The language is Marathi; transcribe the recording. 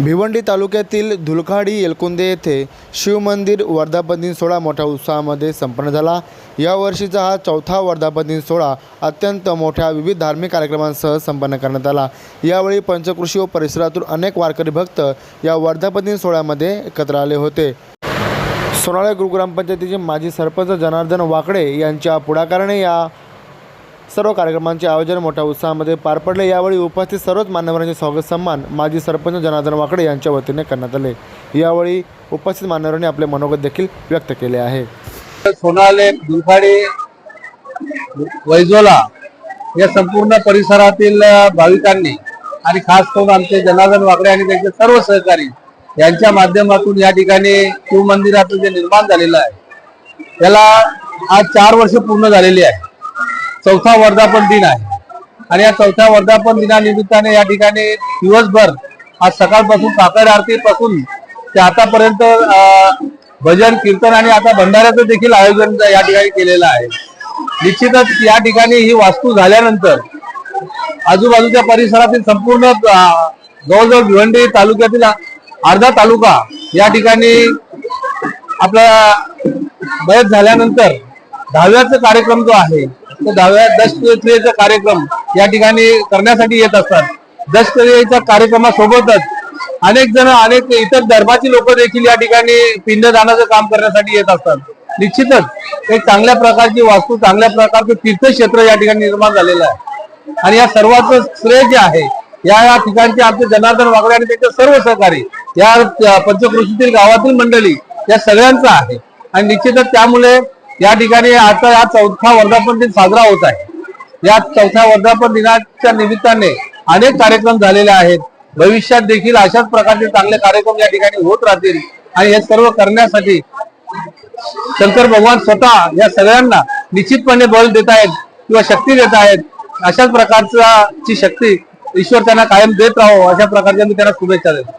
भिवंडी तालुक्यातील धुलखाडी येलकुंदे येथे शिवमंदिर वर्धापन दिन सोहळा मोठ्या उत्साहामध्ये संपन्न झाला. यावर्षीचा हा चौथा वर्धापन दिन सोहळा अत्यंत मोठ्या विविध धार्मिक कार्यक्रमांसह संपन्न करण्यात आला. यावेळी पंचकृषी व परिसरातून अनेक वारकरी भक्त या वर्धापन दिन सोहळ्यामध्ये एकत्र आले होते. सोनाळे गुरुग्रामपंचायतीचे माजी सरपंच जनार्दन वाकडे यांच्या पुढाकाराने या सर्व कार्यक्रमांचे आयोजन मोठ्या उत्साहामध्ये पार पडले. यावेळी उपस्थित सर्वच मान्यवरांचे स्वागत. सन्मान माजी सरपंच जनार्दन वाकडे यांच्या वतीने करण्यात आले. यावेळी उपस्थित मान्यवरांनी आपले मनोगत देखील व्यक्त केले आहे. सोनाले दुर्खाडे वैजोला या संपूर्ण परिसरातील भाविकांनी आणि खास करून आमचे जनार्दन वाकडे आणि त्यांचे सर्व सहकारी यांच्या माध्यमातून या ठिकाणी शिवमंदिराचं जे निर्माण झालेलं आहे त्याला आज चार वर्ष पूर्ण झालेली आहे. चौथा वर्धापन दिन आहे. आणि या चौथ्या वर्धापन दिनानिमित्ताने या ठिकाणी दिवसभर आज सकाळपासून काकड आरतीपासून ते आतापर्यंत भजन कीर्तन आणि आता भंडाऱ्याचं देखील आयोजन या ठिकाणी केलेलं आहे. निश्चितच या ठिकाणी ही वास्तू झाल्यानंतर आजूबाजूच्या परिसरातील संपूर्ण जवळजवळ भिवंडी तालुक्यातील अर्धा तालुका या ठिकाणी आपला बयत झाल्यानंतर दहाव्याचा कार्यक्रम जो आहे तर दहाव्या दशक्रियेचा कार्यक्रम या ठिकाणी करण्यासाठी येत असतात. दशक्रियेच्या कार्यक्रमासोबतच अनेक जण अनेक इतर धर्माची लोक देखील या ठिकाणी पिंडदानाचं काम करण्यासाठी येत असतात. निश्चितच एक चांगल्या प्रकारची वास्तू चांगल्या प्रकारचं तीर्थक्षेत्र या ठिकाणी निर्माण झालेलं आहे. आणि या सर्वांचं श्रेय जे आहे या या ठिकाणचे आमचे जनार्दन वागडे आणि त्यांचे सर्व सहकारी या पंचकृषीतील गावातील मंडळी या सगळ्यांचं आहे. आणि निश्चितच त्यामुळे या ठिकाणी आता हा चौथा वर्धापन दिन साजरा होत आहे. या चौथ्या वर्धापन दिनाच्या निमित्ताने अनेक कार्यक्रम झालेले आहेत. भविष्यात देखील अशाच प्रकारचे चांगले कार्यक्रम या ठिकाणी होत राहतील. आणि हे सर्व करण्यासाठी शंकर भगवान स्वतः या सगळ्यांना निश्चितपणे बळ देत आहेत किंवा शक्ती देत आहेत. अशाच प्रकारचा ची शक्ती ईश्वर त्यांना कायम देत राहो अशा प्रकारच्या मी त्यांना शुभेच्छा देतो.